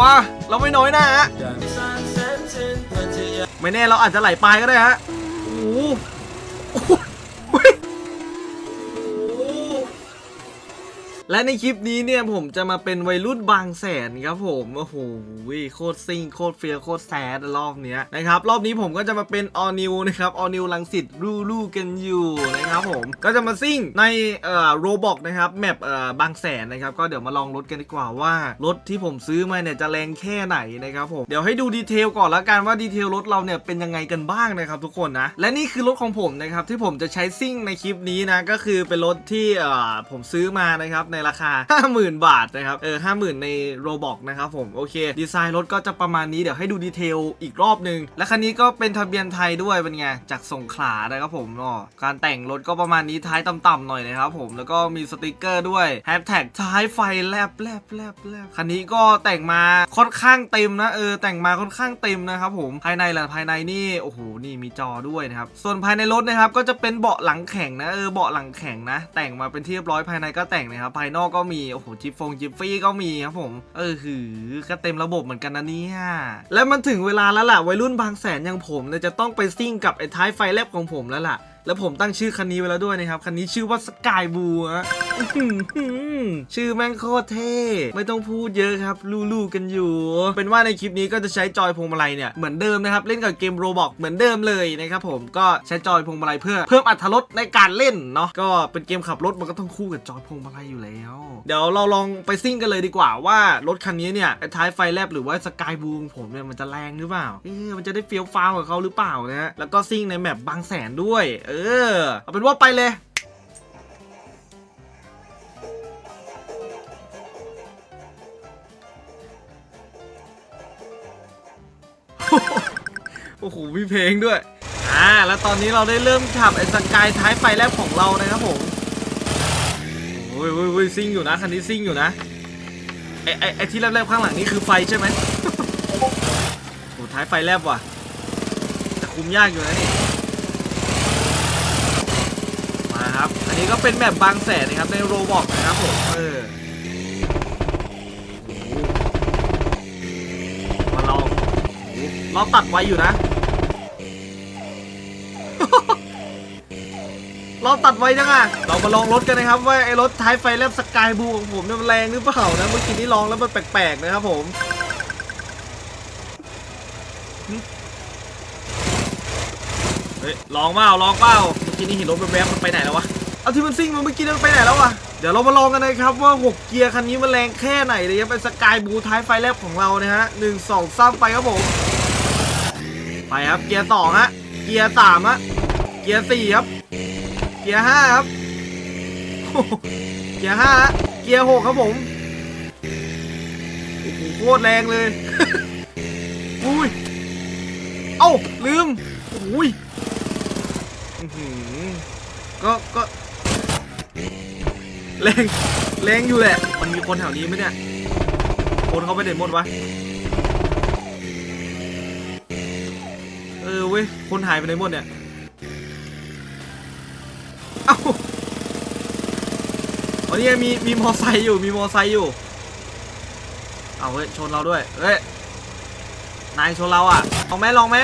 มาเราไม่น้อยหน้าฮะไม่แน่เราอาจจะไหลปลายก็ได้ฮะโอ้โห และในคลิปนี้เนี่ยผมจะมาเป็นวัยรุ่นบางแสนครับผมโอ้โหโคตรซิ่งโคตรเฟียโคตรแซดรอบเนี้ยนะครับรอบนี้ผมก็จะมาเป็นออนิวนะครับออนิวลังสิตรูลู่กันอยู่นะครับผมก็จะมาซิ่งในเอ่อโรบอกนะครับแมปเอ่อบางแสนนะครับก็เดี๋ยวมาลองรถกันดีกว่าว่ารถที่ผมซื้อมาเนี่ยจะแรงแค่ไหนนะครับผมเดี๋ยวให้ดูดีเทลก่อนละกันว่าดีเทลรถเราเนี่ยเป็นยังไงกันบ้างนะครับทุกคนนะและนี่คือรถของผมนะครับที่ผมจะใช้ซิ่งในคลิปนี้นะก็คือเป็นรถที่เอ่อผมซื้อมานะครับในราคา 50,000 บาทนะครับเออ50,000 ในโรบอกนะครับผมโอเคดีไซน์รถก็จะประมาณนี้เดี๋ยวให้ดูดีเทลอีกรอบหนึ่งและคันนี้ก็เป็นทะเบียนไทยด้วยเป็นไงจากสงขลานะครับผมอ๋อการแต่งรถก็ประมาณนี้ท้ายต่ำๆหน่อยนะครับผมแล้วก็มีสติกเกอร์ด้วยแฮชแท็กท้ายไฟแลบแลบแลบแลบคันนี้ก็แต่งมาค่อนข้างเต็มนะเออแต่งมาค่อนข้างเต็มนะครับผมภายในล่ะภายในนี่โอ้โหนี่มีจอด้วยนะครับส่วนภายในรถนะครับก็จะเป็นเบาะหลังแข็งนะเออเบาะหลังแข็งนะ แต่งมาเป็นที่เรียบร้อยภายในก็แต่งนะครับภายนอกก็มีโอ้โหจิฟฟงจิฟฟี่ก็มีครับผม เออหือก็เต็มระบบเหมือนกันนะเนี่ยแล้วมันถึงเวลาแล้วล่ะวัยรุ่นบางแสนอย่างผมเนี่ยจะต้องไปซิ่งกับไอ้ท้ายไฟแลบของผมแล้วล่ะ แล้วผมตั้งชื่อคันนี้ไว้แล้วด้วยนะครับ คันนี้ชื่อว่าสกายบูฮะอื้อหือชื่อแม่งโคตรเท่ ไม่ต้องพูดเยอะครับ ลู่ๆกันอยู่ เป็นว่าในคลิปนี้ก็จะใช้จอยพวงมาลัยเนี่ย เหมือนเดิมนะครับ เล่นกับเกมโรบอกเหมือนเดิมเลยนะครับผมก็ใช้จอยพวงมาลัยเพื่อเพิ่มอรรถรสในการเล่นเนาะก็เป็นเกมขับรถมันก็ต้องคู่กับจอยพวงมาลัยอยู่แล้ว เดี๋ยวเราลองไปซิ่งกันเลยดีกว่าว่ารถคันนี้เนี่ยไอ้ท้ายไฟแลบหรือว่าสกายบูของผมเนี่ยมันจะแรงหรือเปล่าเออมันจะได้เฟี้ยวฟ้าวกับเขาหรือเปล่านะฮะแล้วก็ซิ่งในแมปบางแสนด้วยเออ เอาเป็นว่าไปเลย โอ้โห มีเพลงด้วย อ่า แล้วตอนนี้เราได้เริ่มขับไอ้สกายท้ายไฟแลบของเรานะครับผมโอ้ยโอ้ยโอ้ยซิ่งอยู่นะ คันนี้ซิ่งอยู่นะ ไอ้ไอ้ไอ้ที่แลบๆข้างหลังนี่คือไฟใช่ไหมโอ้ท้ายไฟแลบว่ะ แต่คุมยากอยู่นะนี่ ครับ อันนี้ก็เป็นแบบบางแสนนะครับในโรบอกนะครับผมเออมาลองเราตัดไว้อยู่นะ เราตัดไว้จังอะเรามาลองรถกันนะครับ ว่าไอ้รถท้ายไฟแลบสกายบูของผมเนี่ยมันแรงหรือเปล่านะเมื่อกี้นี้ลองแล้วมันแปลกๆนะครับผมเฮ้ยลองเปล่าลองเปล่า อกี้นี้เห็นรถแวบๆมันไปไหนแล้ววะ เอาที่มันซิ่งมาเมื่อกี้นั้นไปไหนแล้ววะ เดี๋ยวเรามาลองกันนะครับว่า 6 เกียร์คันนี้มันแรงแค่ไหนเลยครับเป็นสกายบูท้ายไฟแลบของเรานะฮะหนึ่งสองสามไปครับผม ไปครับเกียร์สองฮะ เกียร์สามฮะ เกียร์สี่ครับ เกียร์ห้าครับ เกียร์ห้าเกียร์หกครับผมโอ้โหโคตรแรงเลย อุ้ย เอ้าลืมอุ้ย หือก็ก็แรงแรงอยู่แหละ มันมีคนแถวนี้ไหมเนี่ย คนเขาไปไหนหมดวะ เออเว้ย คนหายไปไหนหมดเนี่ย เอ้าอ๋อนี่มีมีมอไซค์อยู่ มีมอไซค์อยู่ เอาเฮ้ยชนเราด้วย เฮ้ย นายชนเราอะ ลองไหมลองไหม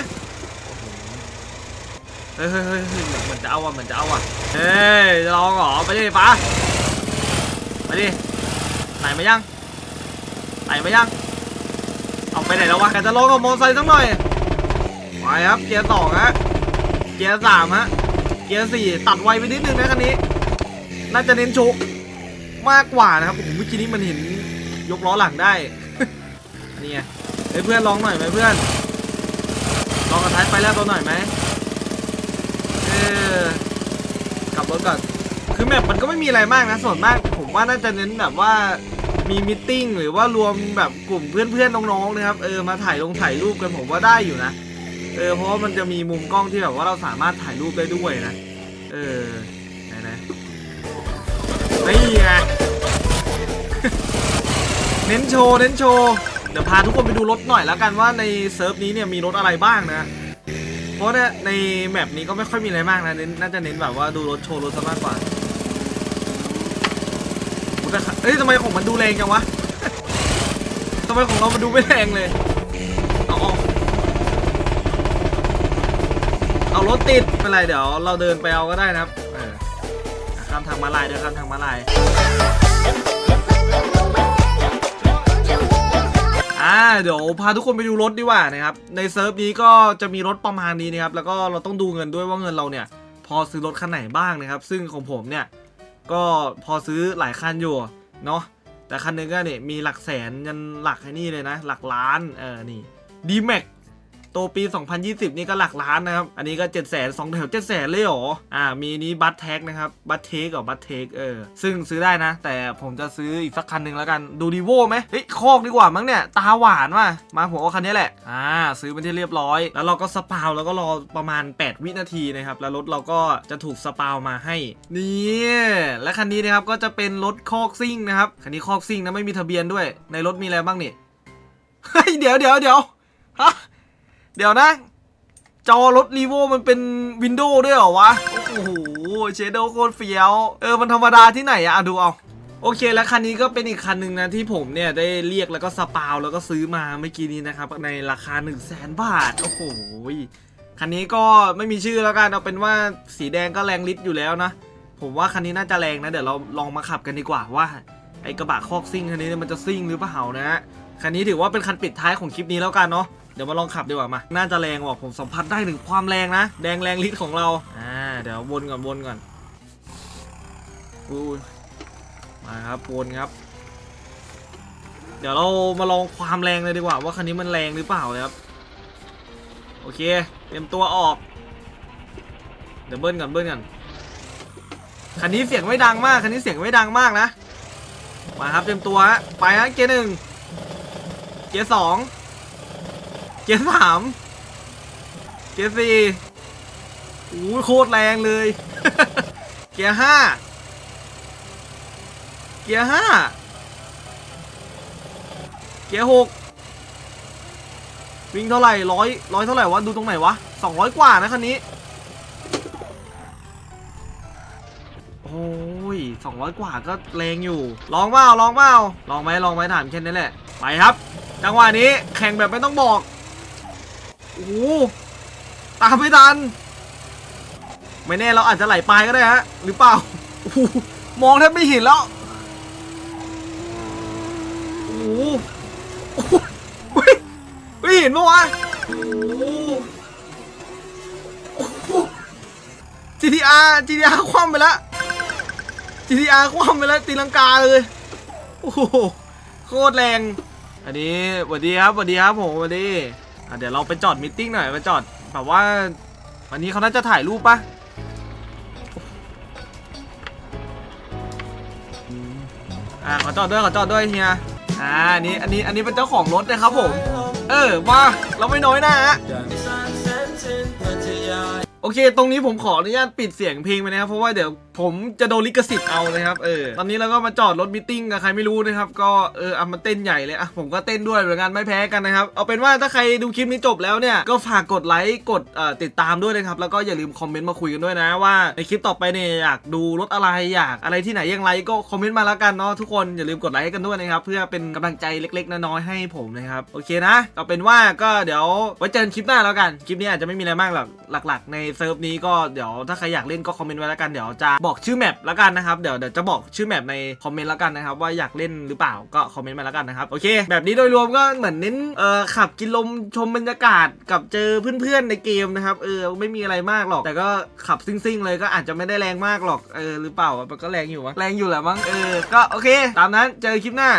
เฮ้ยเฮ้ยเฮ้ยเหมือนจะเอาอะเหมือนจะเอาอะ เฮ้ยจะลองเหรอไปดิป้าไปดิไหนมายังไหนมายัง เอาไปไหนแล้ววะแกจะลองกับมอไซค์สักหน่อยไปครับเกียร์สองฮะเกียร์สามฮะเกียร์สี่ตัดไวไปนิดนึงนะคันนี้ น่าจะเน้นโชกมากกว่านะครับผมเมื่อกี้นี้มันเห็นยกล้อหลังได้นี่ไงเฮ้ยเพื่อนลองหน่อยไหมเพื่อนลองกระท้ายไปแล้วตัวหน่อยไหม ออกลับรถก่อน คือแมปมันก็ไม่มีอะไรมากนะ ส่วนมาก ผมว่าน่าจะเน้นแบบว่ามีมิทติ้งหรือว่ารวมแบบกลุ่มเพื่อนๆน้องๆนะครับเออมาถ่ายลงถ่ายรูปกันผมว่าได้อยู่นะเออเพราะว่ามันจะมีมุมกล้องที่แบบว่าเราสามารถถ่ายรูปได้ด้วยนะเออไหนนะนี่ไงเน้นโชว์เน้นโชว์เดี๋ยวพาทุกคนไปดูรถหน่อยแล้วกันว่าในเซิร์ฟนี้เนี่ยมีรถอะไรบ้างนะ ราะเนี่ยในแมปนี้ก็ไม่ค่อยมีอะไรมากนะเน้นน่าจะเน้นแบบว่าดูรถโชว์รถซะมากกว่าแต่เอ้ยทำไมของมันดูแรงจังวะทำไมของเรามันดูไม่แรงเลย เอาเอาเอารถติดไม่เป็นไรเดี๋ยว เราเดินไปเอาก็ได้นะครับเออข้ามทางมาลายเดี๋ยวข้ามทางมาลาย เดี๋ยวพาทุกคนไปดูรถดีกว่านะครับ ในเซิร์ฟนี้ก็จะมีรถประมาณนี้นะครับ แล้วก็เราต้องดูเงินด้วยว่าเงินเราเนี่ย พอซื้อรถคันไหนบ้างนะครับ ซึ่งของผมเนี่ย ก็พอซื้อหลายคันอยู่เนาะ แต่คันหนึงก็เนี่ยมีหลักแสนยันหลักไอ้นี่เลยนะ หลักล้าน เออ นี่ดีแม็ก ตัวปี 2020 นี่ก็หลักล้านนะครับ อันนี้ก็ 7 0 0 0 0 0 2แถว7 0 0 0 0เลยเหรอ อ่า มีนี้บัตแท็กนะครับ บัตเทกกับบัตเทกเออ ซึ่งซื้อได้นะ แต่ผมจะซื้ออีกสักคันหนึ่งแล้วกัน ดูดีโวไหมเฮ้ย คอกดีกว่ามั้งเนี่ย ตาหวานว่ะ มาผมเอาคันนี้แหละ อ่า ซื้อเป็นที่เรียบร้อย แล้วเราก็สปาวแล้วก็รอประมาณ 8 วินาทีนะครับ แล้วรถเราก็จะถูกสปาวมาให้ นี่ และคันนี้นะครับ ก็จะเป็นรถคอกซิ่งนะครับ คันนี้คอกซิ่งนะ ไม่มีทะเบียนด้วย ในรถมีอะไรบ้างนี่ เฮ้ย เดี๋ยวเดี๋ยวเดี๋ยวฮะ เดี๋ยวนะ จอรถรีโวมันเป็นวินโดว์ด้วยเหรอวะ โอ้โหเชดโดโคตรเฟี้ยว เออ มันธรรมดาที่ไหนอะดูเอาโอเคแล้วคันนี้ก็เป็นอีกคันหนึ่งนะที่ผมเนี่ยได้เรียกแล้วก็สปาวแล้วก็ซื้อมาเมื่อกี้นี้นะครับ ในราคา 1 0 0 0 0แสนบาท โอ้โหคันนี้ก็ไม่มีชื่อแล้วกันเอาเป็นว่าสีแดงก็แรงลิตรอยู่แล้วนะ ผมว่าคันนี้น่าจะแรงนะ เดี๋ยวเราลองมาขับกันดีกว่าว่า ไอกระบะคอกซิ่งคันนี้มันจะซิ่งหรือเปล่านะฮะคันนี้ถือว่าเป็นคันปิดท้ายของคลิปนี้แล้วกันเนาะ เดี๋ยวมาลองขับดีกว่ามา น่าจะแรงว่ะผมสัมผัสได้ถึงความแรงนะ แดงแรงลิตรของเรา อ่า เดี๋ยววนก่อนวนก่อนอู้มาครับวนครับ เดี๋ยวเรามาลองความแรงเลยดีกว่า ว่าคันนี้มันแรงหรือเปล่าครับ โอเค เตรียมตัวออก เดี๋ยวเบิ้ลก่อนเบิ้ลก่อน คันนี้เสียงไม่ดังมาก คันนี้เสียงไม่ดังมากนะ มาครับเตรียมตัวฮะไปฮะเกียร์หนึ่งเกียร์สอง เกียร์สามเกียร์สี่โอ้โคตรแรงเลย เกียร์ห้าเกียร์ห้าเกียร์หกวิ่งเท่าไหร่ร้อยร้อยเท่าไหร่วะ ดูตรงไหนวะสองร้อยกว่านะคันนี้ โอ้ยสองร้อยกว่าก็แรงอยู่ ลองเปล่าลองเปล่าลองไหมลองไหมถามแค่นี้แหละ ไปครับ จังหวะนี้แข่งแบบไม่ต้องบอก โอ้โหตามไม่ทัน ไม่แน่เราอาจจะไหลปลายก็ได้ฮะ หรือเปล่าโอ้มองแทบไม่เห็นแล้ว โอ้โหโอ้ไม่เห็นปะวะโอ้โหโอ้โห GTR GTR คว่ำไปแล้ว GTR คว่ำไปแล้วตีลังกาเลย โอ้โห โคตรแรง อันนี้สวัสดีครับสวัสดีครับผมสวัสดี อะเดี๋ยวเราไปจอดมิทติ้งหน่อยไปจอดแบบว่าวันนี้เขาน่าจะถ่ายรูปปะอ่าขอจอดด้วยขอจอดด้วยเฮียอ่าอันนี้อันนี้อันนี้เป็นเจ้าของรถนะครับผม เออมาเราไม่น้อยหน้าฮะ โอเค ตรงนี้ผมขออนุญาตปิดเสียงเพลงไปนะครับ เพราะว่าเดี๋ยวผมจะโดนลิขสิทธิ์เอานะครับ เออ ตอนนี้เราก็มาจอดรถมิทติ้งกับใครไม่รู้นะครับ ก็เออเอามาเต้นใหญ่เลยอะผมก็เต้นด้วยเหมือนกันไม่แพ้กันนะครับ เอาเป็นว่าถ้าใครดูคลิปนี้จบแล้วเนี่ย ก็ฝากกดไลค์ กดเอ่อติดตามด้วยนะครับ แล้วก็อย่าลืมคอมเมนต์มาคุยกันด้วยนะว่าในคลิปต่อไปเนี่ยอยากดูรถอะไรอยากอะไรที่ไหนอย่างไรก็คอมเมนต์มาแล้วกันเนาะทุกคนอย่าลืมกดไลค์กันด้วยนะครับเพื่อเป็นกำลังใจเล็กๆน้อยๆให้ผมนะครับโอเคนะเอาเป็นว่าก็เดี๋ยวไว้เจอกันคลิปหน้าแล้วกันคลิปนี้อาจจะไม่มีอะไรมากหรอกหลัก ๆ ในเซิร์ฟนี้ก็เดี๋ยวถ้าใครอยากเล่นก็คอมเมนต์ไว้แล้วกันเดี๋ยวจะบอกชื่อแมปแล้วกันนะครับเดี๋ยวเดี๋ยวจะบอกชื่อแมปในคอมเมนต์แล้วกันนะครับว่าอยากเล่นหรือเปล่าก็คอมเมนต์มาแล้วกันนะครับโอเค แบบนี้โดยรวมก็เหมือนเน้นเอ่อขับกินลมชมบรรยากาศกับเจอเพื่อนๆในเกมนะครับเออไม่มีอะไรมากหรอก แต่ก็ขับซิ่งๆเลยก็อาจจะไม่ได้แรงมากหรอกเออหรือเปล่ามันก็แรงอยู่วะแรงอยู่แหละมั้งเออก็โอเค ตามนั้นเจอคลิปหน้า